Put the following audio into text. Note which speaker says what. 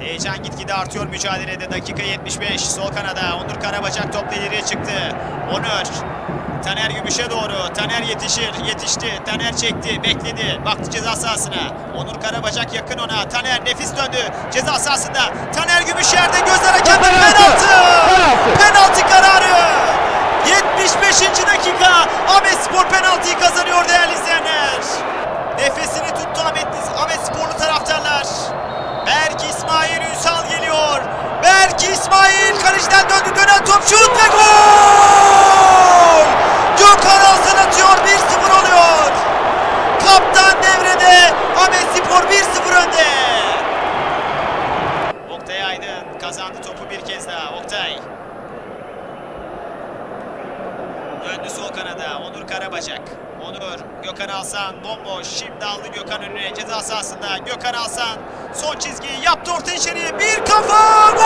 Speaker 1: Heyecan gitgide artıyor mücadelede. Dakika 75. Sol kanada. Onur Karabacak topla ileriye çıktı. Onur. Taner Gümüş'e doğru. Taner yetişir. Yetişti. Taner çekti. Bekledi. Baktı ceza sahasına. Onur Karabacak yakın ona. Taner nefis döndü. Ceza sahasında. Taner Gümüş yerde. Gözler hakemde. Penaltı. Penaltı kararı. 75. dakika. Ahmet Spor penaltıyı kazanıyor kazandı topu bir kez daha. Oktay. Döndü sol kanada. Onur Karabacak. Onur. Gökhan Alsan bomboş. Şimdi aldı Gökhan önüne. Ceza sahasında. Gökhan Alsan son çizgiyi yaptı orta içeriye. Bir kafa.